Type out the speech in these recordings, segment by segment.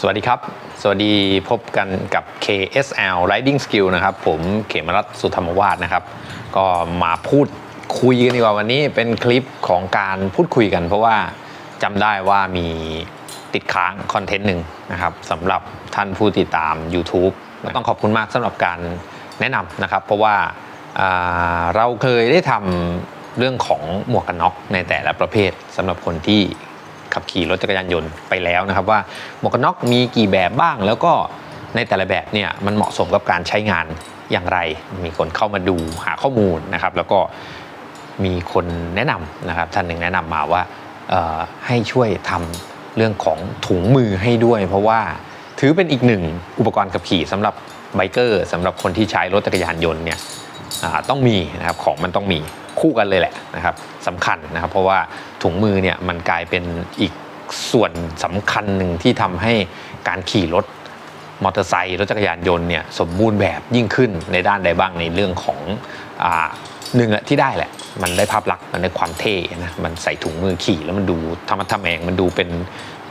สวัสดีครับ สวัสดีพบกันกับ KSL Riding Skill นะครับ ผมเขมรัตน์สุธรรมวาสนะครับ ก็มาพูดคุยกันดีกว่าวันนี้เป็นคลิปของการพูดคุยกัน เพราะว่าจำได้ว่ามีติดค้างคอนเทนต์หนึ่งนะครับสำหรับท่านผู้ติดตาม YouTube ก็ต้องขอบคุณมากสำหรับการแนะนำนะครับ เพราะว่าอ่าเราเคยได้ทำเรื่องของหมวกกันน็อกในแต่ละประเภทสำหรับคนที่ ขับขี่รถจักรยานยนต์ไปแล้วนะครับว่าหมวกกันน็อกมีกี่แบบบ้าง แล้วก็ในแต่ละแบบเนี่ยมันเหมาะสมกับการใช้งานอย่างไร มีคนเข้ามาดูหาข้อมูลนะครับ แล้วก็มีคนแนะนำนะครับท่านหนึ่งแนะนำมาว่าให้ช่วยทำเรื่องของถุงมือให้ด้วย เพราะว่าถือเป็นอีกหนึ่งอุปกรณ์ขับขี่สำหรับไบเกอร์สำหรับคนที่ใช้รถจักรยานยนต์เนี่ยต้องมีนะครับของมันต้องมี คู่กันเลยแหละนะครับสำคัญนะครับ เพราะว่าถุงมือเนี่ยมันกลายเป็นอีกส่วนสำคัญหนึ่งที่ทำให้การขี่รถมอเตอร์ไซค์รถจักรยานยนต์เนี่ยสมบูรณ์แบบยิ่งขึ้นในด้านใดบ้างในเรื่องของอ่าหนึ่งอะที่ได้แหละ มันได้ภาพลักษณ์มันได้ความเท่นะมันใส่ถุงมือขี่แล้วมันดูธรรมะทะแมงมันดูเป็น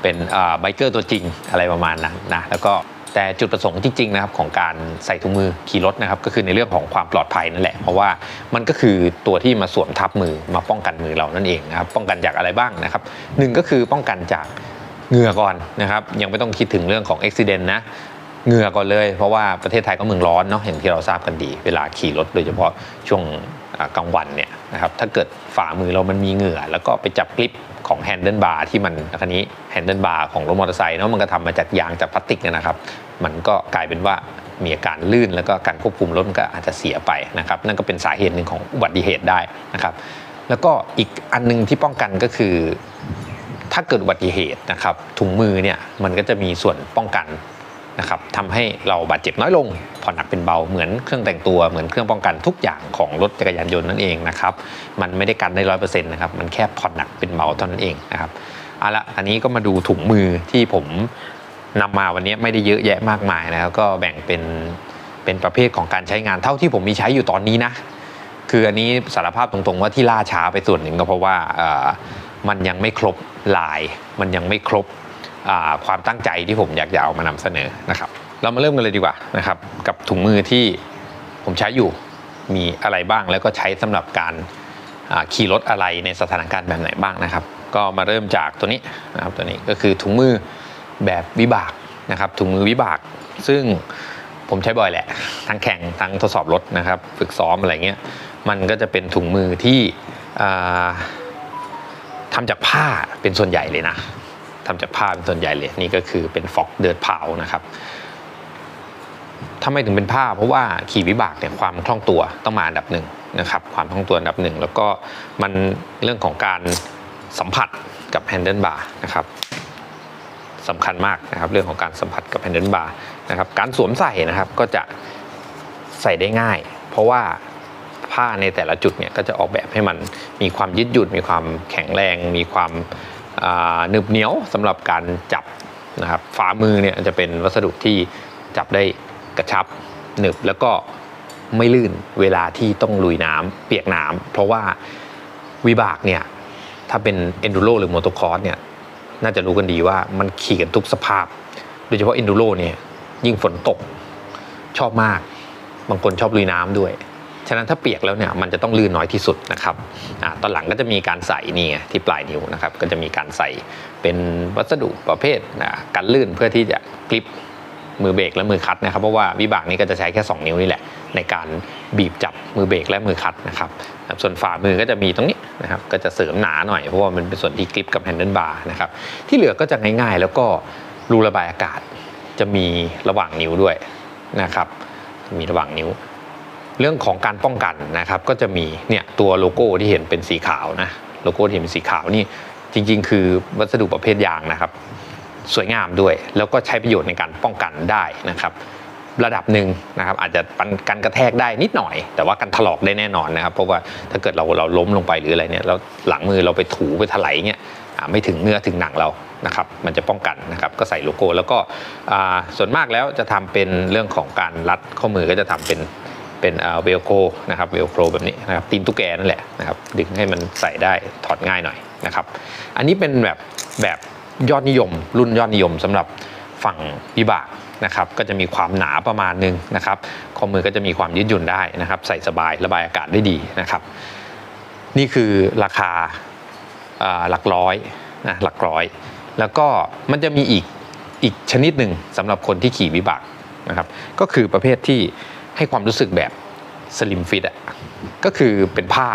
เป็นไบเกอร์ตัวจริงอะไรประมาณนั้นนะแล้วก็ แต่จุดประสงค์จริงๆนะครับของการใส่ถุงมือขี่รถนะครับก็คือในเรื่องของความปลอดภัยนั่นแหละ เพราะว่ามันก็คือตัวที่มาสวมทับมือมาป้องกันมือเรานั่นเองนะครับป้องกันจากอะไรบ้างนะครับหนึ่งก็คือป้องกันจากเหงื่อก่อนนะครับยังไม่ต้องคิดถึงเรื่องของอุบิเหตุนะเหงื่อก่อนเลย เพราะว่าประเทศไทยก็เมืองร้อนเนาะเห็นที่เราทราบกันดี เวลาขี่รถโดยเฉพาะช่วงกลางวันเนี่ยนะครับถ้าเกิดฝ่ามือเรามันมีเหงื่อ แล้วก็ไปจับกลิปของแฮนเดิลบาร์ที่มันคันนี้แฮนเดิลบาร์ของรถมอเตอร์ไซค์เนาะมันก็ทำมาจากยางจากพลาสติกเนยนะครับ มันก็กลายเป็นว่ามีอาการลื่นแล้วก็การควบคุมรถมันก็อาจจะเสียไปนะครับนั่นก็เป็นสาเหตุหนึ่งของอุบัติเหตุได้นะครับ แล้วก็อีกอันหนึงที่ป้องกันก็คือ ถ้าเกิดอุบัติเหตุนะครับถุงมือเนี่ยมันก็จะมีส่วนป้องกันนะครับทำให้เราบาดเจ็บน้อยลงผ่อนหนักเป็นเบาเหมือนเครื่องแต่งตัวเหมือนเครื่องป้องกันทุกอย่างของรถจักรยานยนต์นั่นเองนะครับมันไม่ได้กันได้ร้อยเปอร์เซ็นต์นะครับมันแค่ผ่อนหนักเป็นเบาเท่านั้นเองนะครับเอาละอันนี้ก็มาดูถุงมือที่ผม นำมาวันนี้ไม่ได้เยอะแยะมากมายนะครับก็แบ่งเป็นเป็นประเภทของการใช้งานเท่าที่ผมมีใช้อยู่ตอนนี้นะ คืออันนี้สารภาพตรงๆว่าที่ล่าช้าไปส่วนหนึ่งก็เพราะว่ามันยังไม่ครบลาย มันยังไม่ครบความตั้งใจที่ผมอยากจะเอามานำเสนอนะครับ เรามาเริ่มกันเลยดีกว่านะครับกับถุงมือที่ผมใช้อยู่มีอะไรบ้างแล้วก็ใช้สำหรับการขี่รถอะไรในสถานการณ์แบบไหนบ้างนะครับ ก็มาเริ่มจากตัวนี้นะครับตัวนี้ก็คือถุงมือ แบบวิบากนะครับถุงมือวิบาก ซึ่งผมใช้บ่อยแหละทั้งแข่งทั้งทดสอบรถนะครับฝึกซ้อมอะไรเงี้ยมันก็จะเป็นถุงมือที่อ่าทำจากผ้าเป็นส่วนใหญ่เลยนะทำจากผ้าเป็นส่วนใหญ่เลยนี่ก็คือเป็นฟอกเดิร์ดเผานะครับทำไมถึงเป็นผ้าเพราะว่าขี่วิบากเนี่ยความคล่องตัวต้องมาอันดับหนึ่งนะครับความคล่องตัวอันดับหนึ่งแล้วก็มันเรื่องของการสัมผัสกับแฮนเดิลบาร์นะครับ สำคัญมากนะครับเรื่องของการสัมผัสกับแฮนเดิลบาร์นะครับการสวมใส่นะครับก็จะใส่ได้ง่าย เพราะว่าผ้าในแต่ละจุดเนี่ยก็จะออกแบบให้มันมีความยืดหยุ่นมีความแข็งแรง มีความหนึบเหนียวสำหรับการจับนะครับฝ่ามือเนี่ยจะเป็นวัสดุที่จับได้กระชับหนึบแล้วก็ไม่ลื่นเวลาที่ต้องลุยน้ำเปียกน้ำเพราะว่าวิบากเนี่ยถ้าเป็น enduro หรือ motocross เนี่ย น่าจะรู้กันดีว่ามันขี่กันทุกสภาพ โดยเฉพาะอินดูโรเนี่ยยิ่งฝนตกชอบมาก บางคนชอบลุยน้ำด้วย ฉะนั้นถ้าเปียกแล้วเนี่ยมันจะต้องลื่นน้อยที่สุดนะครับอตอนหลังก็จะมีการใส่นี่ที่ปลายนิ้วนะครับ ก็จะมีการใส่เป็นวัสดุประเภทกันลื่นเพื่อที่จะกริป มือเบรกและมือคัดนะครับเพราะว่าวิบากนี้ก็จะใช้แค่ 2 นิ้วนี่แหละ ในการบีบจับมือเบรกและมือคัดนะครับส่วนฝ่ามือก็จะมีตรงนี้นะครับก็จะเสริมหนาหน่อยเพราะว่ามันเป็นส่วนที่กริปกับแฮนเดิลบาร์นะครับที่เหลือก็จะง่ายๆ แล้วก็รูระบายอากาศจะมีระหว่างนิ้วด้วยนะครับมีระหว่างนิ้ว เรื่องของการป้องกันนะครับก็จะมีเนี่ยตัวโลโก้ที่เห็นเป็นสีขาวนะโลโก้ที่เห็นเป็นสีขาวนี่จริงๆ คือวัสดุประเภทยางนะครับ สวยงามด้วย แล้วก็ใช้ประโยชน์ในการป้องกันได้นะครับ ระดับหนึ่งนะครับอาจจะปันกันกระแทกได้นิดหน่อย แต่ว่ากันถลอกได้แน่นอนนะครับ เพราะว่าถ้าเกิดเราเราล้มลงไปหรืออะไรเนี่ยแล้วหลังมือเราไปถูไปถลายเงี้ยไม่ถึงเนื้อถึงหนังเรานะครับมันจะป้องกันนะครับก็ใส่โลโก้ แล้วก็ส่วนมากแล้วจะทำเป็นเรื่องของการรัดข้อมือก็จะทำเป็นเป็นเวลโคนะครับเวลโครแบบนี้นะครับตีนตุ๊กแกนั่นแหละนะครับดึงให้มันใส่ได้ถอดง่ายหน่อยนะครับ อันนี้เป็นแบบแบบ ยอดนิยม รุ่นยอดนิยมสำหรับฝั่งวิบากนะครับก็จะมีความหนาประมาณหนึงนะครับข้อมือก็จะมีความยืดหยุ่นได้นะครับ ใส่สบายระบายอากาศได้ดีนะครับ นี่คือราคาอ่าหลักร้อยนะหลักร้อย แล้วก็มันจะมีอีกอีกชนิดหนึ่งสำหรับคนที่ขี่วิบากนะครับก็คือประเภทที่ให้ความรู้สึกแบบสลิมฟิตอะก็คือเป็นผ้า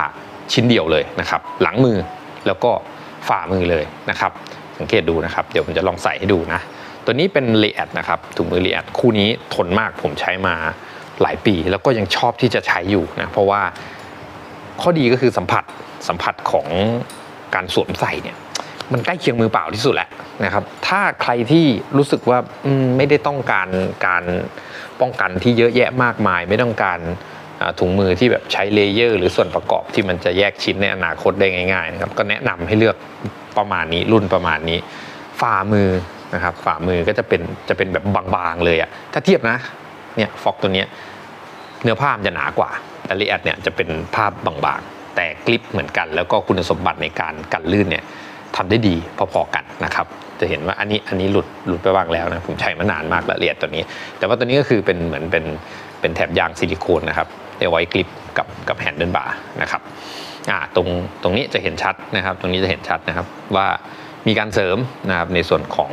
ชิ้นเดียวเลยนะครับ หลังมือแล้วก็ฝ่ามือเลยนะครับ สังเกตดูนะครับ เดี๋ยวผมจะลองใส่ให้ดูนะ ตัวนี้เป็นรีแอดนะครับถุงมือรีแอดคู่นี้ทนมากผมใช้มาหลายปี แล้วก็ยังชอบที่จะใช้อยู่นะ เพราะว่าข้อดีก็คือสัมผัสสัมผัสของการสวมใส่เนี่ยมันใกล้เคียงมือเปล่าที่สุดแหล้วนะครับ ถ้าใครที่รู้สึกว่าอมไม่ได้ต้องการการป้องกันที่เยอะแยะมากมาย ไม่ต้องการ ถุงมือที่แบบใช้เลเยอร์ หรือส่วนประกอบที่มันจะแยกชิ้นในอนาคตได้ง่ายๆนะครับก็แนะนำให้เลือกประมาณนี้รุ่นประมาณนี้ ฝ่ามือนะครับฝ่ามือก็จะเป็นจะเป็นแบบบางๆเลยอะถ้าเทียบนะเนี่ยฟอกตัวเนี้ยเนื้อผ้ามันจะหนากว่าแต่รีแอดเนี่ยจะเป็นผ้าบางๆ แต่กลิปเหมือนกัน แล้วก็คุณสมบัติในการกันลื่นเนี่ยทำได้ดีพอๆกันนะครับ จะเห็นว่าอันนี้อันนี้หลุดหลุดไปบ้างแล้วนะผมใช้มานานมากละเอียดตัวนี้ แต่ว่าตัวนี้ก็คือเป็นเหมือนเป็นเป็นแถบยางซิลิโคนนะครับ เอาไว้กลิปกับกับแฮนเดิลบาร์นะครับอ่าตรงตรงนี้จะเห็นชัดนะครับ ตรงนี้จะเห็นชัดนะครับว่ามีการเสริมนะครับในส่วนของ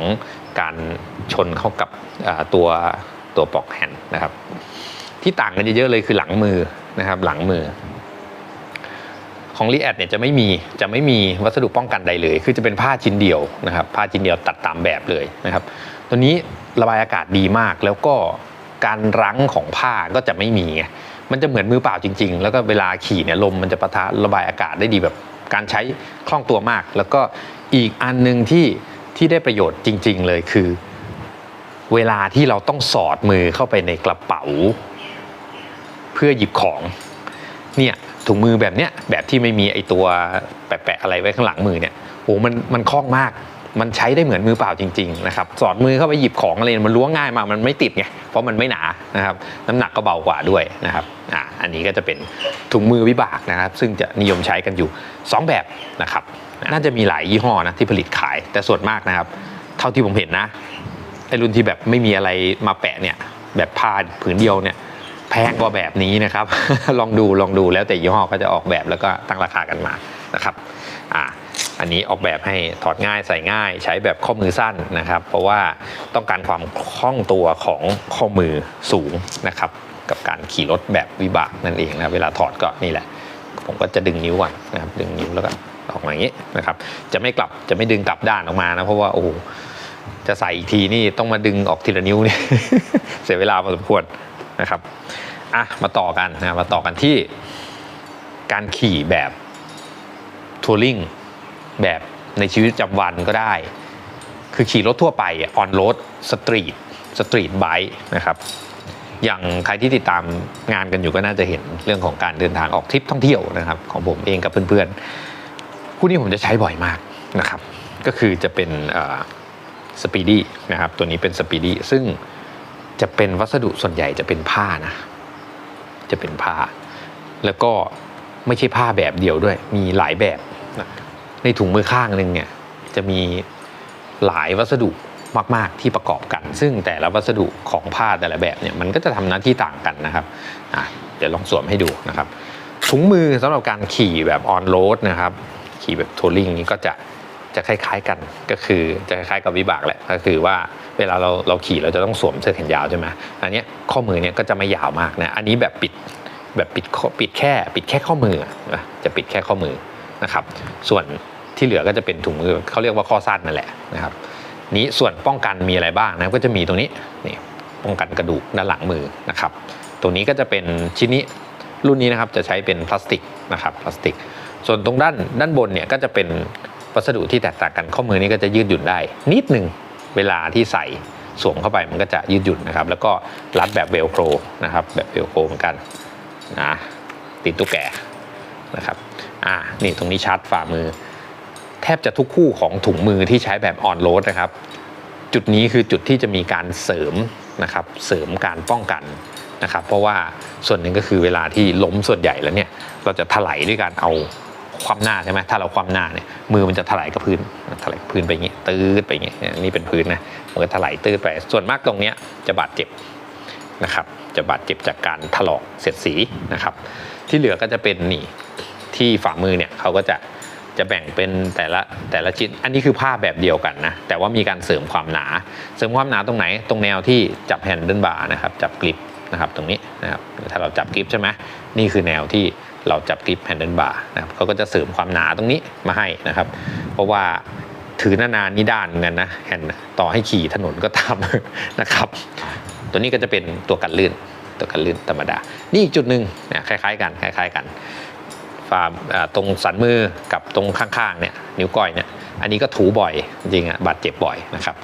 การชนเข้ากับตัวตัวปลอกแฮนนะครับ ที่ต่างกันเยอะๆเลยคือหลังมือนะครับ หลังมือ ของรีแอดเนี่ยจะไม่มีจะไม่มีวัสดุป้องกันใดเลย คือจะเป็นผ้าชิ้นเดียวนะครับ ผ้าชิ้นเดียวตัดตามแบบเลยนะครับ ตัวนี้ระบายอากาศดีมากแล้วก็การรั้งของผ้าก็จะไม่มีไง มันจะเหมือนมือเปล่าจริง ๆ แล้วก็เวลาขี่เนี่ยลมมันจะปะทะระบายอากาศได้ดีแบบการใช้คล่องตัวมาก แล้วก็อีกอันหนึ่งที่ที่ได้ประโยชน์จริง ๆ เลยคือ เวลาที่เราต้องสอดมือเข้าไปในกระเป๋า เพื่อหยิบของเนี่ยถุงมือแบบเนี้ยแบบที่ไม่มีไอตัวแปะๆอะไรไว้ข้างหลังมือเนี่ยโอ้มันมันคล่องมาก มันใช้ได้เหมือนมือเปล่าจริงๆนะครับสอดมือเข้าไปหยิบของอะไรมันล้วงง่ายมากมันไม่ติดไงเพราะมันไม่หนานะครับน้ำหนักก็เบากว่าด้วยนะครับอ่าอันนี้ก็จะเป็นถุงมือวิบากนะครับ ซึ่งจะนิยมใช้กันอยู่ 2 แบบนะครับ น่าจะมีหลายยี่ห้อนะที่ผลิตขายแต่ส่วนมากนะครับ เท่าที่ผมเห็นนะไอรุ่นที่แบบไม่มีอะไรมาแปะเนี่ยแบบผ้าผืนเดียวเนี่ยแพงกว่าแบบนี้นะครับ ลองดูลองดูแล้วแต่ยี่ห้อก็จะออกแบบแล้วก็ตั้งราคากันมานะครับอ่า อันนี้ออกแบบให้ถอดง่ายใส่ง่าย ใช้แบบข้อมือสั้นนะครับ เพราะว่าต้องการความคล่องตัวของข้อมือสูงนะครับ กับการขี่รถแบบวิบากนั่นเองนะเวลาถอดก็นี่แหละ ผมก็จะดึงนิ้วก่อนนะครับดึงนิ้วแล้วก็ออกมาอย่างนี้นะครับ จะไม่กลับจะไม่ดึงกลับด้านออกมานะเพราะว่าโอ้จะใส่อีกทีนี่ต้องมาดึงออกทีละนิ้วนี่เสียเวลาพอสมควรนะครับอะมาต่อกันนะมาต่อกันที่การขี่แบบทัวริง แบบในชีวิตประจำวันก็ได้ คือขี่รถทั่วไปออนโรดสตรีทสตรีทไบค์นะครับอย่างใครที่ติดตามงานกันอยู่ก็น่าจะเห็นเรื่องของการเดินทางออกทริปท่องเที่ยวนะครับ ของผมเองกับเพื่อนๆคู่นี้ผมจะใช้บ่อยมากนะครับ ก็คือจะเป็นสปีดี้นะครับตัวนี้เป็นสปีดี้ซึ่งจะเป็นวัสดุส่วนใหญ่จะเป็นผ้านะ จะเป็นผ้า แล้วก็ไม่ใช่ผ้าแบบเดียวด้วย มีหลายแบบ ในถุงมือข้างหนึ่งเนี่ยจะมีหลายวัสดุมาก ๆ ที่ประกอบกัน ซึ่งแต่ละวัสดุของผ้าแต่ละแบบเนี่ยมันก็จะทำหน้าที่ต่างกันนะครับเดี๋ยวลองสวมให้ดูนะครับถุงมือสำหรับการขี่แบบออนโรดนะครับขี่แบบทัวริงนี้ก็จะจะคล้าย ๆกันก็คือจะคล้ายๆกับวิบากแหละก็คือว่าเวลาเราเราขี่เราจะต้องสวมเสื้อแขนยาวใช่ไหมอันนี้ข้อมือเนี่ยก็จะไม่ยาวมากนะอันนี้แบบปิดแบบปิดปิดแค่ปิดแค่ข้อมือนะจะปิดแค่ข้อมือ นะครับ ส่วนที่เหลือก็จะเป็นถุงมือเขาเรียกว่าข้อสั้นนั่นแหละนะครับ นี้ส่วนป้องกันมีอะไรบ้างนะก็จะมีตรงนี้นี่ป้องกันกระดูกด้านหลังมือนะครับตัวนี้ก็จะเป็นชิ้นนี้รุ่นนี้นะครับจะใช้เป็นพลาสติกนะครับพลาสติก ส่วนตรงด้านด้านบนเนี่ยก็จะเป็นวัสดุที่แตกต่างกันข้อมือนี้ก็จะยืดหยุ่นได้ นิดหนึ่งเวลาที่ใส่สวมเข้าไปมันก็จะยืดหยุ่นนะครับ แล้วก็รัดแบบเวลโครนะครับแบบเวลโครเหมือนกันนะติดตุ๊กแกนะครับ อ่านี่ตรงนี้ชาร์จฝ่ามือ แทบจะทุกคู่ของถุงมือที่ใช้แบบออนโรดนะครับ จุดนี้คือจุดที่จะมีการเสริมนะครับเสริมการป้องกันนะครับ เพราะว่าส่วนหนึ่งก็คือเวลาที่ล้มส่วนใหญ่แล้วเนี่ยเราจะถลายด้วยการเอาคว่ำหน้าใช่ไหมถ้าเราคว่ำหน้าเนี่ยมือมันจะถลายกับพื้นถลายพื้นไปอย่างงี้ตืดไปอย่างงี้เนี่ยนี่เป็นพื้นนะมือถลายตืดไป ส่วนมากตรงเนี้ยจะบาดเจ็บนะครับ จะบาดเจ็บจากการถลอกเสียดสีนะครับ ที่เหลือก็จะเป็นนี่ ที่ฝ่ามือเนี่ยเขาก็จะจะแบ่งเป็นแต่ละแต่ละชิ้น อันนี้คือผ้าแบบเดียวกันนะ แต่ว่ามีการเสริมความหนา เสริมความหนาตรงไหน ตรงแนวที่จับแฮนเดิลบาร์นะครับ จับกริปนะครับตรงนี้นะครับถ้าเราจับกริปใช่ไหมนี่คือแนวที่เราจับกริปแฮนเดิลบาร์นะครับเขาก็จะเสริมความหนาตรงนี้มาให้นะครับ เพราะว่าถือนานๆนี่ด้านเหมือนกันนะแฮนด์ต่อให้ขี่ถนนก็ตามนะครับ ตัวนี้ก็จะเป็นตัวกันลื่น ตัวกันลื่นธรรมดา นี่อีกจุดหนึ่งเนี่ยคล้ายๆกันคล้าย ๆกัน ฟาร์มอ่าตรงสันมือกับตรงข้างๆเนี่ยนิ้วก้อยเนี่ยอันนี้ก็ถูบ่อยจริงๆอะบาดเจ็บบ่อยนะครับ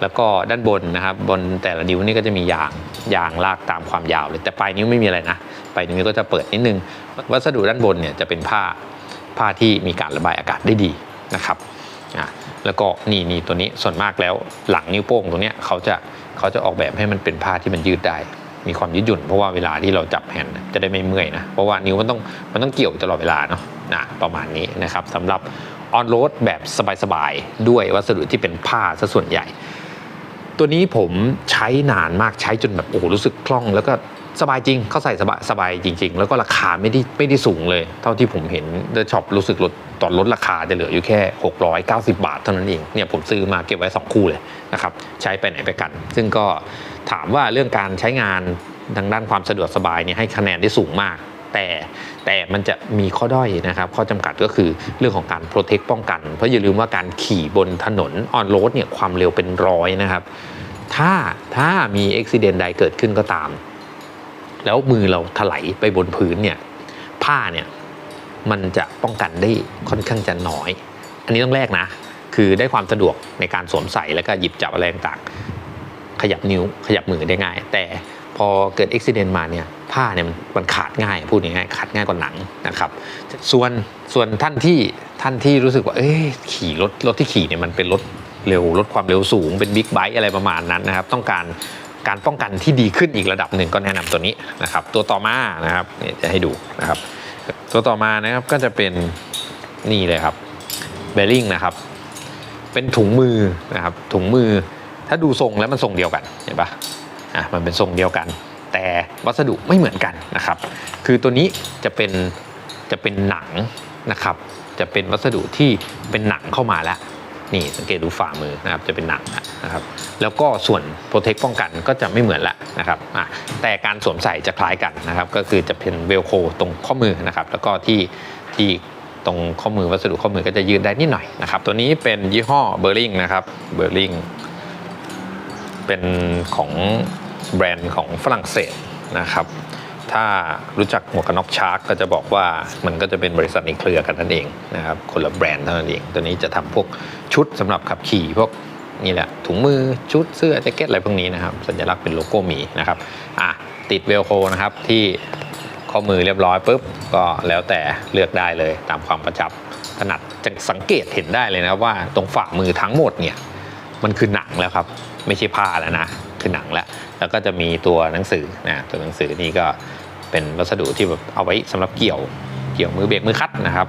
แล้วก็ด้านบนนะครับบนแต่ละนิ้วนี่ก็จะมียางยางลากตามความยาวเลยแต่ปลายนิ้วไม่มีอะไรนะปลายนิ้วก็จะเปิดนิดนึง วัสดุด้านบนเนี่ยจะเป็นผ้าผ้าที่มีการระบายอากาศได้ดีนะครับอะแล้วก็นี่นี่ตัวนี้ส่วนมากแล้วหลังนิ้วโป้งตรงเนี้ยเขาจะเขาจะออกแบบให้มันเป็นผ้าที่มันยืดได้ มีความยืดหยุ่นเพราะว่าเวลาที่เราจับแฮนด์จะได้ไม่เมื่อยนะ เพราะว่านิ้วมันต้องมันต้องเกี่ยวตลอดเวลาเนาะนะประมาณนี้นะครับสำหรับออนโรดแบบสบายๆ ด้วยวัสดุที่เป็นผ้าซะส่วนใหญ่ ตัวนี้ผมใช้นานมากใช้จนแบบโอ้โหรู้สึกคล่องแล้วก็สบายจริงเขาใส่สบายสบายจริง ๆ แล้วก็ราคาไม่ได้ไม่ได้สูงเลย เท่าที่ผมเห็นเดอะช็อปรู้สึกลดตอนลดราคาจะเหลืออยู่แค่ 690 บาทเท่านั้นเองเนี่ยผมซื้อมาเก็บไว้ 2 คู่เลยนะครับ ใช้ไปไหนไปกัน ซึ่งก็ ถามว่าเรื่องการใช้งานทางด้านความสะดวกสบายเนี่ยให้คะแนนได้สูงมาก แต่แต่มันจะมีข้อด้อยนะครับ ข้อจำกัดก็คือเรื่องของการโปรเทคป้องกัน เพราะอย่าลืมว่าการขี่บนถนนออนโรดเนี่ยความเร็วเป็นร้อยนะครับ ถ้าถ้ามีอุบิเหตุใดเกิดขึ้นก็ตาม แล้วมือเราถลายไปบนพื้นเนี่ยผ้าเนี่ยมันจะป้องกันได้ค่อนข้างจะน้อย อันนี้ต้องแรกนะ คือได้ความสะดวกในการสวมใส่แล้วก็หยิบจับอะไรต่าง ขยับนิ้วขยับมือได้ง่าย แต่พอเกิดอุบิเหตุมาเนี่ยผ้าเนี่ยมันขาดง่ายพูดง่ายขาดง่ายกว่าหนังนะครับ ส่วนส่วนท่านที่ท่านที่รู้สึกว่าเอ้ยขี่รถรถที่ขี่เนี่ยมันเป็นรถเร็วลดความเร็วสูงเป็นบิ๊กไบค์อะไรประมาณนั้นนะครับ ต้องการการป้องกันที่ดีขึ้นอีกระดับหนึ่งก็แนะนำตัวนี้นะครับ ตัวต่อมานะครับเนี่ยจะให้ดูนะครับ ตัวต่อมานะครับก็จะเป็นนี่เลยครับเบลลิงนะครับ เป็นถุงมือนะครับถุงมือ ถ้าดูทรงแล้วมันทรงเดียวกันเห็นปะอะมันเป็นทรงเดียวกัน แต่วัสดุไม่เหมือนกันนะครับ คือตัวนี้จะเป็นจะเป็นหนังนะครับ จะเป็นวัสดุที่เป็นหนังเข้ามาแล้วนี่สังเกตดูฝ่ามือนะครับจะเป็นหนังนะครับ แล้วก็ส่วนโปรเทคป้องกันก็จะไม่เหมือนละนะครับอะแต่การสวมใส่จะคล้ายกันนะครับ ก็คือจะเป็นเวลโคตรงข้อมือนะครับ แล้วก็ที่ที่ตรงข้อมือวัสดุข้อมือก็จะยืดได้นิดหน่อยนะครับ ตัวนี้เป็นยี่ห้อเบอร์ลิงนะครับเบอร์ลิง เป็นของแบรนด์ของฝรั่งเศสนะครับ ถ้ารู้จักหมวกกันน็อกชาร์กก็จะบอกว่ามันก็จะเป็นบริษัทในเครือกันนั่นเองนะครับ คนละแบรนด์เท่านั้นเอง ตัวนี้จะทำพวกชุดสำหรับขับขี่พวกนี่แหละถุงมือชุดเสื้อแจ็คเก็ตอะไรพวกนี้นะครับ สัญลักษณ์เป็นโลโก้หมีนะครับอะติดเวลโคนะครับที่ข้อมือเรียบร้อยปุ๊บก็แล้วแต่เลือกได้เลยตามความประจับถนัดจะสังเกตเห็นได้เลยนะว่าตรงฝ่ามือทั้งหมดเนี่ยมันคือหนังแล้วครับ ไม่ใช่ผ้าแล้วนะคือหนังแล้วแล้วก็จะมีตัวหนังสือนะตัวหนังสือนี่ก็เป็นวัสดุที่แบบเอาไว้สำหรับเกี่ยวเกี่ยวมือเบรกมือคัดนะครับ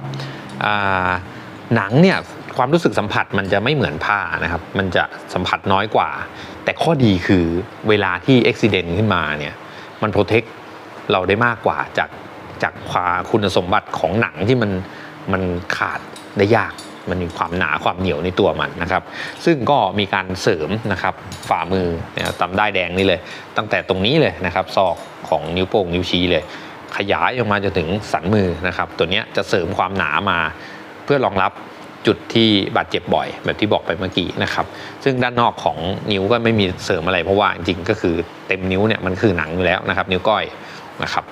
หนังเนี่ยความรู้สึกสัมผัสมันจะไม่เหมือนผ้านะครับ มันจะสัมผัสน้อยกว่า แต่ข้อดีคือเวลาที่อุบิเหตุขึ้นมาเนี่ยมันโปรเทคเราได้มากกว่าจากจากความคุณสมบัติของหนังที่มันมันขาดได้ยาก มันมีความหนาความเหนียวในตัวมันนะครับ ซึ่งก็มีการเสริมนะครับฝ่ามือเนี่ยตำได้แดงนี่เลย ตั้งแต่ตรงนี้เลยนะครับซอกของนิ้วโป้งนิ้วชี้เลย ขยายออกมาจนถึงสันมือนะครับ ตัวนี้จะเสริมความหนามาเพื่อรองรับจุดที่บาดเจ็บบ่อยแบบที่บอกไปเมื่อกี้นะครับ ซึ่งด้านนอกของนิ้วก็ไม่มีเสริมอะไรเพราะว่าจริงๆก็คือเต็มนิ้วเนี่ยมันคือหนังอยู่แล้วนะครับ นิ้วก้อยนะครับ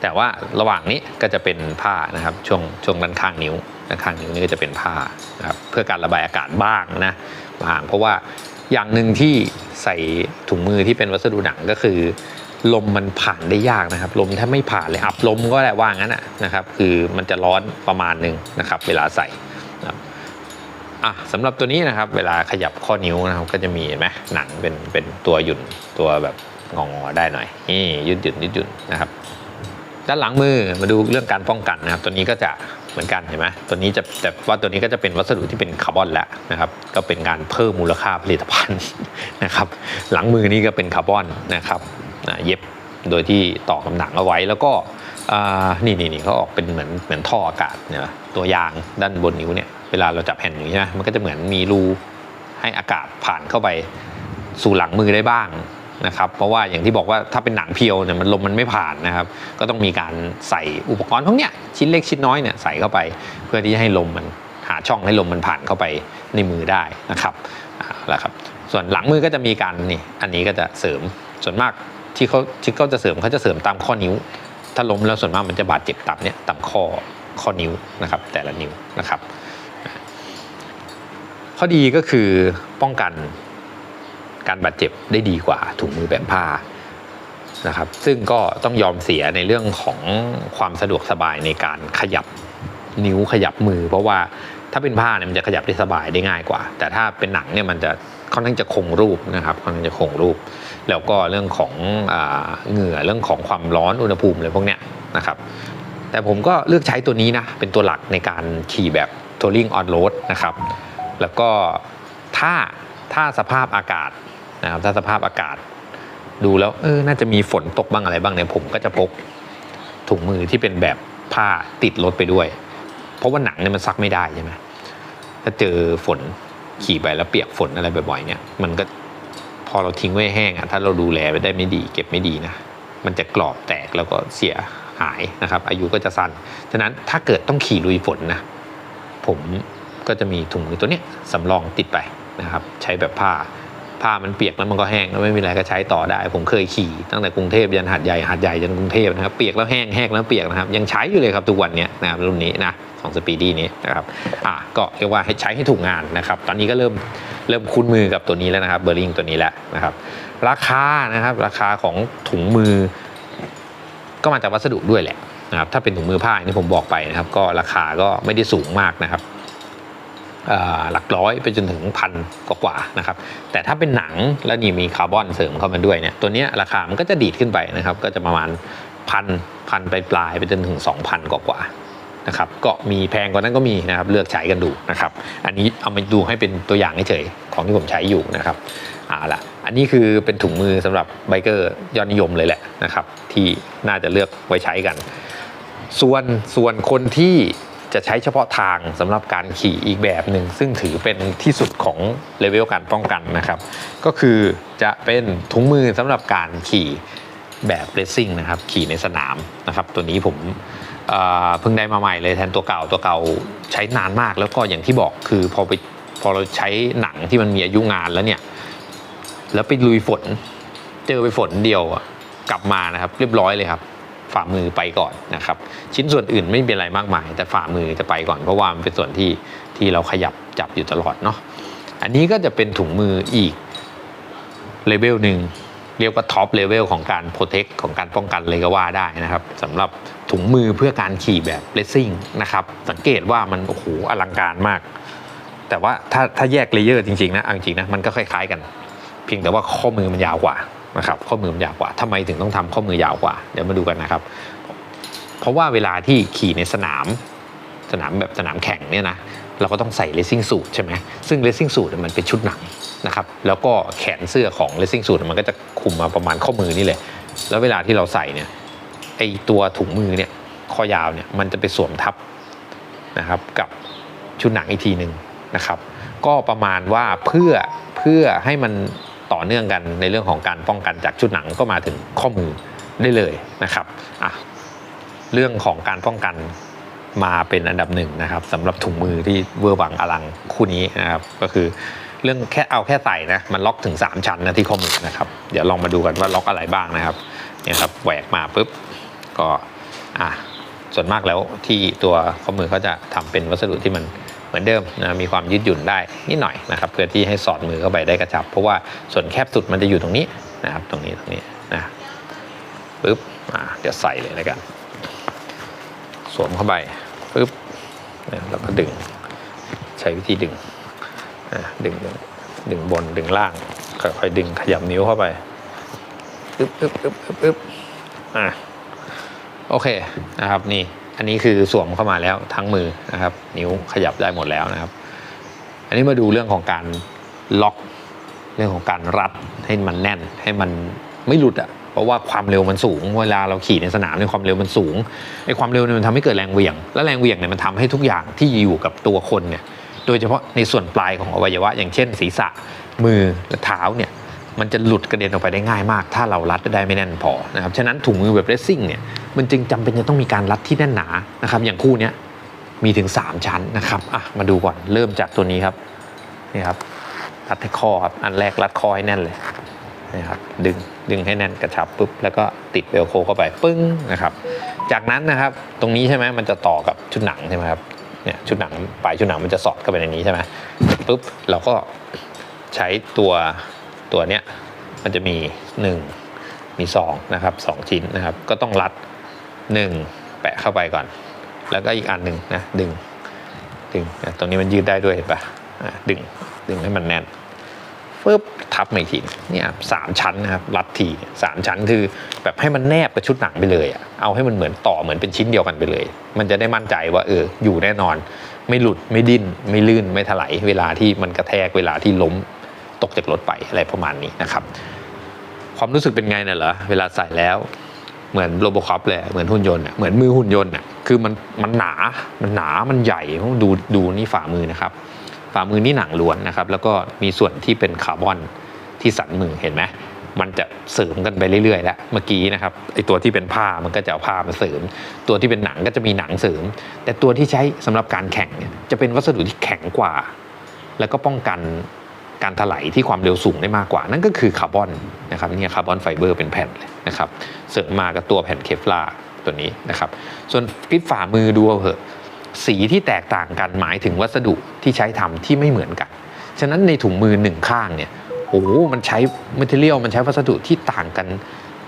แต่ว่าระหว่างนี้ก็จะเป็นผ้านะครับช่วงช่วงด้านข้างนิ้ว ด้านข้างนิ้วนี่ก็จะเป็นผ้านะครับเพื่อการระบายอากาศบ้างนะบางเพราะว่าอย่างหนึ่งที่ใส่ถุงมือที่เป็นวัสดุหนังก็คือ ลมมันผ่านได้ยากนะครับ ลมถ้าไม่ผ่านเลยอับลมก็ได้ว่างั้นนะครับ คือมันจะร้อนประมาณหนึ่งนะครับ เวลาใส่นะอะสำหรับตัวนี้นะครับ เวลาขยับข้อนิ้วนะครับก็จะมีเห็นไหมหนังเป็นเป็นตัวหยุ่นตัวแบบงอๆได้หน่อยนี่ยืดหยุ่นยืดหยุ่นนะครับ ด้านหลังมือมาดูเรื่องการป้องกันนะครับ ตัวนี้ก็จะ เหมือนกันเห็นไหมตัวนี้จะแต่ว่าตัวนี้ก็จะเป็นวัสดุที่เป็นคาร์บอนแล้วนะครับก็เป็นการเพิ่มมูลค่าผลิตภัณฑ์นะครับหลังมือนี่ก็เป็นคาร์บอนนะครับเย็บโดยที่ต่อกับหนังเอาไว้แล้วก็นี่นี่นี่เขาออกเป็นเหมือนเหมือนท่ออากาศเนี่ยตัวยางด้านบนนิ้วเนี่ยเวลาเราจับแผ่นอย่างนี้ใช่ไหมมันก็จะเหมือนมีรูให้อากาศผ่านเข้าไปสู่หลังมือได้บ้าง นะครับเพราะว่าอย่างที่บอกว่าถ้าเป็นหนังเพียวเนี่ยมันลมมันไม่ผ่านนะครับ ก็ต้องมีการใส่อุปกรณ์พวกเนี้ยชิ้นเล็กชิ้นน้อยเนี่ยใส่เข้าไป เพื่อที่ให้ลมมันหาช่องให้ลมมันผ่านเข้าไปในมือได้นะครับแล้วครับ ส่วนหลังมือก็จะมีการนี่อันนี้ก็จะเสริมส่วนมากที่เขาที่เขาจะเสริมเขาจะเสริมตามข้อนิ้ว ถ้าล้มแล้วส่วนมากมันจะบาดเจ็บตามเนี้ยตามข้อข้อนิ้วนะครับแต่ละนิ้วนะครับ ข้อดีก็คือป้องกัน การบาดเจ็บได้ดีกว่าถุงมือแบบผ้านะครับ ซึ่งก็ต้องยอมเสียในเรื่องของความสะดวกสบายในการขยับนิ้วขยับมือ เพราะว่าถ้าเป็นผ้าเนี่ยมันจะขยับได้สบายได้ง่ายกว่า แต่ถ้าเป็นหนังเนี่ยมันจะค่อนข้างจะคงรูปนะครับค่อนข้างจะคงรูป แล้วก็เรื่องของอเหงื่อเรื่องของความร้อนอุณหภูมิอะไรพวกเนี้ยนะครับ แต่ผมก็เลือกใช้ตัวนี้นะเป็นตัวหลักในการขี่แบบ touring on road นะครับ แล้วก็ถ้าถ้าสภาพอากาศ นะครับถ้าสภาพอากาศ ดูแล้วเออน่าจะมีฝนตกบ้างอะไรบ้างเนี่ยผมก็จะพกถุงมือที่เป็นแบบผ้าติดรถไปด้วย เพราะว่าหนังเนี่ยมันซักไม่ได้ใช่ไหมถ้าเจอฝนขี่ไปแล้วเปียกฝนอะไรบ่อยๆเนี่ยมันก็พอเราทิ้งไว้แห้งอะถ้าเราดูแลไปได้ไม่ดี เก็บไม่ดีนะมันจะกรอบแตกแล้วก็เสียหายนะครับ อายุก็จะสั้นฉะนั้นถ้าเกิดต้องขี่ลุยฝนนะผมก็จะมีถุงมือตัวเนี้ยสำรองติดไปนะครับ ใช้แบบผ้า ผ้ามันเปียกแล้วมันก็แห้งแล้วไม่มีอะไรก็ใช้ต่อได้ ผมเคยขี่ตั้งแต่กรุงเทพยันหาดใหญ่หาดใหญ่ยันกรุงเทพนะครับเปียกแล้วแห้งแห้งแล้วเปียกนะครับยังใช้อยู่เลยครับทุกวันนี้นะครับรุ่นนี้นะของสปีดี้นี้นะครับอะก็เรียกว่าให้ใช้ให้ถูกงานนะครับตอนนี้ก็เริ่มเริ่มคุ้นมือกับตัวนี้แล้วนะครับเบอร์ลิงตัวนี้แล้วนะครับราคานะครับราคาของถุงมือ ก็มาจากวัสดุด้วยแหละนะครับถ้าเป็นถุงมือผ้าอย่างที่ผมบอกไปนะครับ ก็ราคาก็ไม่ได้สูงมากนะครับ หลักร้อยไปจนถึงพันกว่าๆนะครับ แต่ถ้าเป็นหนังแล้วนี่มีคาร์บอนเสริมเข้ามาด้วยเนี่ย ตัวนี้ราคามันก็จะดีดขึ้นไปนะครับ ก็จะประมาณพันพันไปปลายไปจนถึง 2,000 กว่าๆนะครับ ก็มีแพงกว่านั้นก็มีนะครับ เลือกใช้กันดูนะครับ อันนี้เอามาดูให้เป็นตัวอย่างเฉยๆของที่ผมใช้อยู่นะครับเอาละอันนี้คือเป็นถุงมือสำหรับไบเกอร์ยอดนิยมเลยแหละนะครับ ที่น่าจะเลือกไว้ใช้กัน ส่วนส่วนคนที่ จะใช้เฉพาะทางสำหรับการขี่อีกแบบหนึ่งซึ่งถือเป็นที่สุดของเลเวลการป้องกันนะครับ ก็คือจะเป็นถุงมือสำหรับการขี่แบบเรซซิ่งนะครับขี่ในสนามนะครับ ตัวนี้ผมเพิ่งได้มาใหม่เลยแทนตัวเก่าตัวเก่าใช้นานมากแล้วก็อย่างที่บอกคือพอไปพอเราใช้หนังที่มันมีอายุงานแล้วเนี่ย แล้วไปลุยฝน เจอไปฝนเดียวกลับมานะครับ เรียบร้อยเลยครับ ฝ่ามือไปก่อนนะครับ ชิ้นส่วนอื่นไม่เป็นอะไรมากมาย แต่ฝ่ามือจะไปก่อนเพราะว่ามันเป็นส่วนที่ที่เราขยับจับอยู่ตลอดเนาะอันนี้ก็จะเป็นถุงมืออีกเลเวลหนึ่งเรียกว่าท็อปเลเวลของการโปรเทคของการป้องกันเลยก็ว่าได้นะครับสำหรับถุงมือเพื่อการขี่แบบเลสซิ่งนะครับ สังเกตว่ามันโอ้โหอลังการมาก แต่ว่าถ้าถ้าแยกเลเยอร์จริงๆนะจริงๆนะมันก็คล้ายๆกัน เพียงแต่ว่าข้อมือมันยาวกว่า นะครับข้อมือมันยาวกว่าทำไมถึงต้องทำข้อมือยาวกว่า เดี๋ยวมาดูกันนะครับ เพราะว่าเวลาที่ขี่ในสนาม สนามแบบสนามแข่งเนี่ยนะเราก็ต้องใส่เลสซิ่งสูทใช่ไหมซึ่งเลสซิ่งสูทมันเป็นชุดหนังนะครับแล้วก็แขนเสื้อของเลสซิ่งสูทมันก็จะคุมมาประมาณข้อมือนี่เลย แล้วเวลาที่เราใส่เนี่ยไอตัวถุงมือเนี่ยข้อยาวเนี่ยมันจะไปสวมทับนะครับกับชุดหนังอีกทีหนึ่งนะครับ ก็ประมาณว่าเพื่อเพื่อให้มัน ต่อเนื่องกันในเรื่องของการป้องกันจากชุดหนังก็มาถึงข้อมือได้เลยนะครับอะเรื่องของการป้องกันมาเป็นอันดับหนึ่งนะครับสำหรับถุงมือที่เวอร์วังอลังคู่นี้นะครับก็คือเรื่องแค่เอาแค่ใส่นะมันล็อกถึง 3 ชั้นนะที่ข้อมือนะครับเดี๋ยวลองมาดูกันว่าล็อกอะไรบ้างนะครับเนี่ยครับแหวกมาปุ๊บก็อะส่วนมากแล้วที่ตัวข้อมือเขาจะทำเป็นวัสดุที่มัน เหมือนเดิมนะมีความยืดหยุ่นได้นิดหน่อยนะครับเพื่อที่ให้สอดมือเข้าไปได้กระชับ เพราะว่าส่วนแคบสุดมันจะอยู่ตรงนี้นะครับตรงนี้ตรงนี้นะปึ๊บเดี๋ยวใส่เลยแล้วกัน สวมเข้าไปปึ๊บนะแล้วก็ดึง ใช้วิธีดึงอะดึงดึงดึงบนดึงล่างค่อยๆดึงขยับนิ้วเข้าไปปึ๊บปึ๊บปึ๊บปึ๊บปึ๊บอะโอเคนะครับนี่ อันนี้คือสวมเข้ามาแล้วทั้งมือนะครับ นิ้วขยับได้หมดแล้วนะครับ อันนี้มาดูเรื่องของการล็อกเรื่องของการรัดให้มันแน่นให้มันไม่หลุดอะเพราะว่าความเร็วมันสูง เวลาเราขี่ในสนามเนี่ยความเร็วมันสูงไอ้ความเร็วเนี่ยมันทำให้เกิดแรงเหวี่ยง และแรงเหวี่ยงเนี่ยมันทำให้ทุกอย่างที่อยู่กับตัวคนเนี่ยโดยเฉพาะในส่วนปลายของอวัยวะ อย่างเช่น ศีรษะมือและเท้าเนี่ย มันจะหลุดกระเด็นออกไปได้ง่ายมาก ถ้าเรารัดได้ไม่แน่นพอนะครับฉะนั้นถุงมือแบบเรซซิ่งเนี่ยมันจึงจำเป็นจะต้องมีการรัดที่แน่นหนานะครับอย่างคู่เนี้ยมีถึง 3 ชั้นนะครับอะมาดูก่อนเริ่มจากตัวนี้ครับนี่ครับรัดที่คอครับอันแรกรัดคอให้แน่นเลยนี่ครับดึงดึงให้แน่นกระชับปุ๊บแล้วก็ติดเวลโคเข้าไปปึ้งนะครับ จากนั้นนะครับตรงนี้ใช่ไหมมันจะต่อกับชุดหนังใช่ไหมครับเนี่ยชุดหนังปลายชุดหนังมันจะสอดเข้าไปในนี้ใช่ไหมปุ๊บเราก็ใช้ตัว ตัวเนี้ยมันจะมี 1 มี2นะครับ2ชิ้นนะครับ ก็ต้องรัด 1 แปะเข้าไปก่อน แล้วก็อีกอันหนึ่งนะดึงดึงนะตรงนี้มันยืดได้ด้วยเห็นปะ่ะดึงดึงให้มันแน่นปึ๊บทับมาอีกทีเนี่ยสามชั้นนะครับรัดทีสามชั้นคือแบบให้มันแนบกับชุดหนังไปเลยอะเอาให้มันเหมือนต่อเหมือนเป็นชิ้นเดียวกันไปเลย มันจะได้มั่นใจว่าเอออยู่แน่นอน ไม่หลุดไม่ดิ้นไม่ลื่นไม่ถลายเวลาที่มันกระแทกเวลาที่ล้ม ตกจากรถไปอะไรประมาณนี้นะครับ ความรู้สึกเป็นไงเนี่ยเหรอเวลาใส่แล้วเหมือนโรบอคอปเลยเหมือนหุ่นยนต์เหมือนมือหุ่นยนต์อะคือมันมันหนามันหนามันใหญ่ดูดูนี่ฝ่ามือนะครับ ฝ่ามือนี่หนังล้วนนะครับ แล้วก็มีส่วนที่เป็นคาร์บอนที่สันมือเห็นไหมมันจะเสริมกันไปเรื่อยๆแล้วเมื่อกี้นะครับไอตัวที่เป็นผ้ามันก็จะเอาผ้ามาเสริม ตัวที่เป็นหนังก็จะมีหนังเสริม แต่ตัวที่ใช้สำหรับการแข่งเนี่ยจะเป็นวัสดุที่แข็งกว่า แล้วก็ป้องกัน การถลายที่ความเร็วสูงได้มากกว่า นั่นก็คือคาร์บอนนะครับนี่คาร์บอนไฟเบอร์เป็นแผ่นเลยนะครับเสริมมากับตัวแผ่นเคฟลาร์ตัวนี้นะครับ ส่วนกริปฝ่ามือดูเอาเหอะสีที่แตกต่างกันหมายถึงวัสดุที่ใช้ทำที่ไม่เหมือนกัน ฉะนั้นในถุงมือหนึ่งข้างเนี่ยโอ้โหมันใช้ม a เทียลมันใช้วัสดุที่ต่างกัน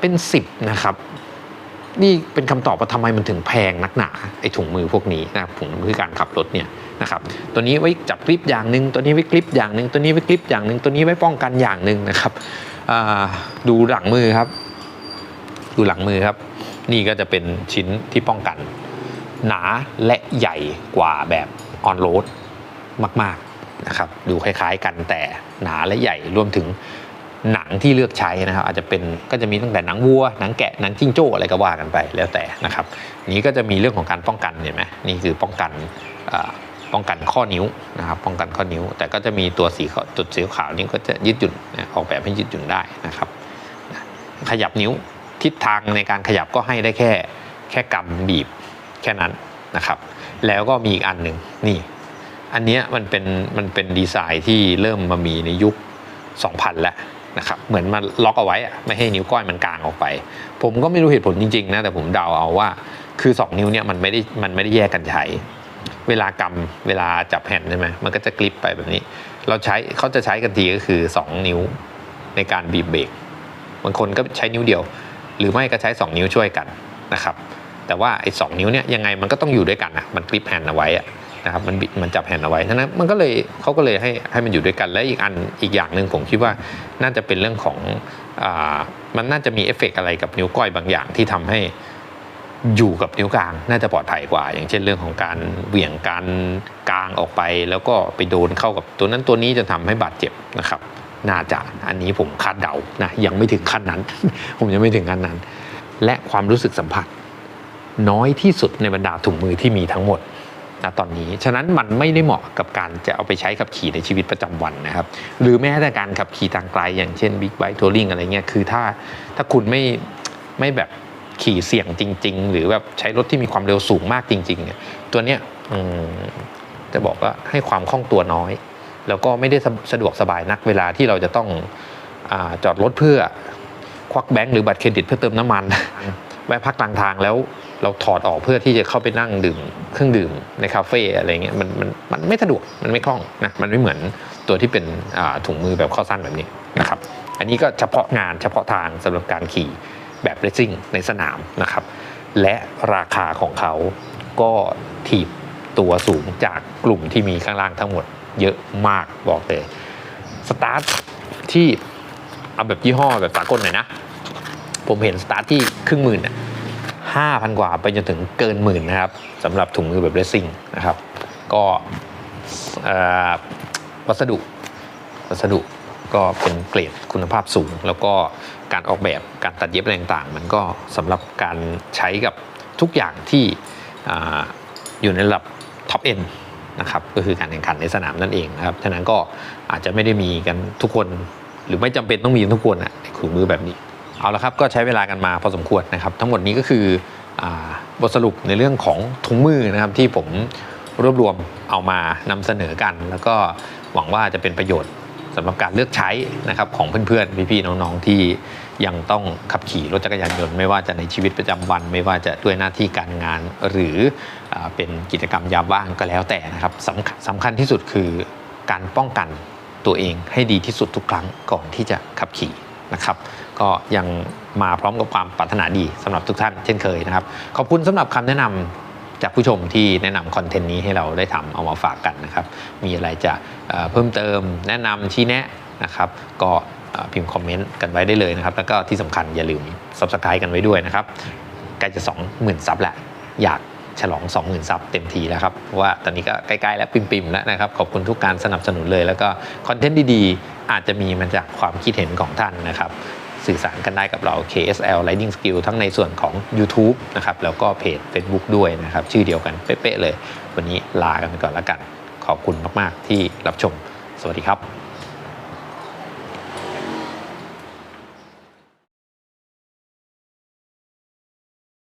เป็น10นะครับนี่เป็นคำตอบว่าทำไมมันถึงแพงนักหนาไอ้ถุงมือพวกนี้นะถุงมือการขับรถเนี่ย นะครับตัวนี้ไว้จับกริปอย่างหนึ่งตัวนี้ไว้กริปอย่างหนึ่งตัวนี้ไว้กริปอย่างหนึ่งตัวนี้ไว้ป้องกันอย่างหนึ่งนะครับดูหลังมือครับ ดูหลังมือครับ นี่ก็จะเป็นชิ้นที่ป้องกัน หนาและใหญ่กว่าแบบออนโรดมากๆนะครับดูคล้ายๆกันแต่หนาและใหญ่รวมถึงหนังที่เลือกใช้นะครับ อาจจะเป็นก็จะมีตั้งแต่หนังวัวหนังแกะหนังจิ้งโจ้อะไรก็ว่ากันไปแล้วแต่นะครับ นี้ก็จะมีเรื่องของการป้องกันเห็นไหมนี่คือป้องกันอ ป้องกันข้อนิ้วนะครับ ป้องกันข้อนิ้ว แต่ก็จะมีตัวสีจุดสีขาวนี้ก็จะยืดหยุ่นออกแบบให้ยืดหยุ่นได้นะครับ ขยับนิ้วทิศทางในการขยับก็ให้ได้แค่แค่กำบีบแค่นั้นนะครับ แล้วก็มีอีกอันหนึ่งนี่ อันนี้มันเป็นมันเป็นดีไซน์ที่เริ่มมามีในยุค 2000 แล้วนะครับ เหมือนมาล็อกเอาไว้ไม่ให้นิ้วก้อยมันกางออกไป ผมก็ไม่รู้เหตุผลจริงๆนะแต่ผมเดาเอาว่า คือ 2 นิ้วเนี่ยมันไม่ได้มันไม่ได้แยกกันใช้ เวลากำเวลาจับแผ่นใช่ไหมมันก็จะกลิปไปแบบนี้ เราใช้เขาจะใช้กันทีก็คือ 2 นิ้วในการบีบเบรกบางคนก็ใช้นิ้วเดียว หรือไม่ก็ใช้ 2 นิ้วช่วยกันนะครับ แต่ว่าไอ้สนิ้วเนี่ยยังไงมันก็ต้องอยู่ด้วยกันอะมันกริปแฮนเอาไว้อะนะครับมันบิดมันจับแฮนเอาไว้ฉะนั้นมันก็เลยเขาก็เลยให้ให้มันอยู่ด้วยกันและอีกอันอีกอย่างหนึ่งผมคิดว่าน่าจะเป็นเรื่องของอามันน่าจะมีเอฟเฟกต์อะไรกับนิ้วก้อยบางอย่างที่ทำให้ อยู่กับนิ้วกลางน่าจะปลอดภัยกว่า อย่างเช่นเรื่องของการเหวี่ยงการกลางออกไป แล้วก็ไปโดนเข้ากับตัวนั้นตัวนี้จะทำให้บาดเจ็บนะครับ น่าจะอันนี้ผมคาดเดานะยังไม่ถึงขั้นนั้น ผมยังไม่ถึงขั้นนั้น และความรู้สึกสัมผัส น้อยที่สุดในบรรดาถุงมือที่มีทั้งหมดนะตอนนี้ ฉะนั้นมันไม่ได้เหมาะกับการจะเอาไปใช้ขับขี่ในชีวิตประจำวันนะครับ หรือแม้แต่การขับขี่ทางไกลอย่างเช่นบิ๊กไบค์ทัวริงอะไรเงี้ย คือถ้าถ้าคุณไม่ไม่แบบ ขี่เสี่ยงจริง ๆ หรือแบบใช้รถที่มีความเร็วสูงมากจริงๆเนี่ยตัวเนี้ยจะบอกว่าให้ความคล่องตัวน้อย แล้วก็ไม่ได้สะดวกสบายนักเวลาที่เราจะต้องอจอดรถเพื่อควักแบงค์หรือบัตรเครดิตเพื่อเติมน้ำมันแวะพักกลางทางแล้วเราถอดออกเพื่อที่จะเข้าไปนั่งดื่มเครื่องดื่มในคาเฟ่อะไรเงี้ยมันมันมันไม่สะดวกมันไม่คล่องนะมันไม่เหมือนตัวที่เป็นถุงมือแบบข้อสั้นแบบนี้นะครับ อันนี้ก็เฉพาะงานเฉพาะทางสำหรับการขี่ แบบเรซิ่งในสนามนะครับ และราคาของเขาก็ถีบตัวสูงจากกลุ่มที่มีข้างล่างทั้งหมดเยอะมากบอกเลยสตาร์ทที่เอาแบบยี่ห้อแบบสากลหน่อยนะ ผมเห็นสตาร์ทที่ครึ่งหมื่นเนี่ย5,000กว่าไปจนถึงเกินหมื่นนะครับสำหรับถุงมือแบบเลสซิ่งนะครับ ก็อ่อวัสดุวัสดุ ก็เป็นเกรดคุณภาพสูง แล้วก็การออกแบบการตัดเย็บอะไรต่างๆ มันก็สำหรับการใช้กับทุกอย่างที่ออยู่ในระดับท็อปเอ็นนะครับก็คือการแข่งขันในสนามนั่นเองนะครับฉะนั้นก็อาจจะไม่ได้มีกันทุกคน หรือไม่จำเป็นต้องมีทุกคนอะถุงมือแบบนี้ เอาละครับก็ใช้เวลากันมาพอสมควรนะครับ ทั้งหมดนี้ก็คืออบทสรุปในเรื่องของถุงมือนะครับที่ผมรวบรวมเอามานำเสนอกัน แล้วก็หวังว่าจะเป็นประโยชน์ สำหรับการเลือกใช้นะครับของเพื่อนๆ พี่ๆ น้องๆ ที่ยังต้องขับขี่รถจักรยานยนต์ไม่ว่าจะในชีวิตประจำวัน ไม่ว่าจะด้วยหน้าที่การงาน หรืออเป็นกิจกรรมยามว่างก็แล้วแต่นะครับสำคัญสำคัญที่สุดคือการป้องกันตัวเองให้ดีที่สุดทุกครั้งก่อนที่จะขับขี่นะครับ ก็ยังมาพร้อมกับความปรารถนาดีสำหรับทุกท่านเช่นเคยนะครับ ขอบคุณสำหรับคำแนะนำ จากผู้ชมที่แนะนำคอนเทนต์นี้ให้เราได้ทำเอามาฝากกันนะครับ มีอะไรจะเพิ่มเติมแนะนำชี้แนะนะครับ ก็พิมพ์คอมเมนต์กันไว้ได้เลยนะครับ แล้วก็ที่สำคัญอย่าลืม subscribe กันไว้ด้วยนะครับใกล้จะ 20,000 ซับแล้วอยากฉลอง 20,000 ซับเต็มทีแล้วครับว่าตอนนี้ก็ใกล้ๆแล้วปิ่มๆแล้วนะครับ ขอบคุณทุกการสนับสนุนเลย แล้วก็คอนเทนต์ดีๆ อาจจะมีมาจากความคิดเห็นของท่านนะครับ สื่อสารกันได้กับเรา KSL Lightning Skill ทั้งในส่วนของ YouTube นะครับแล้วก็เพจ Facebook ด้วยนะครับชื่อเดียวกันเป๊ะๆเลย วันนี้ลากันไปก่อนแล้วกัน ขอบคุณมากๆที่รับชม สวัสดีครับ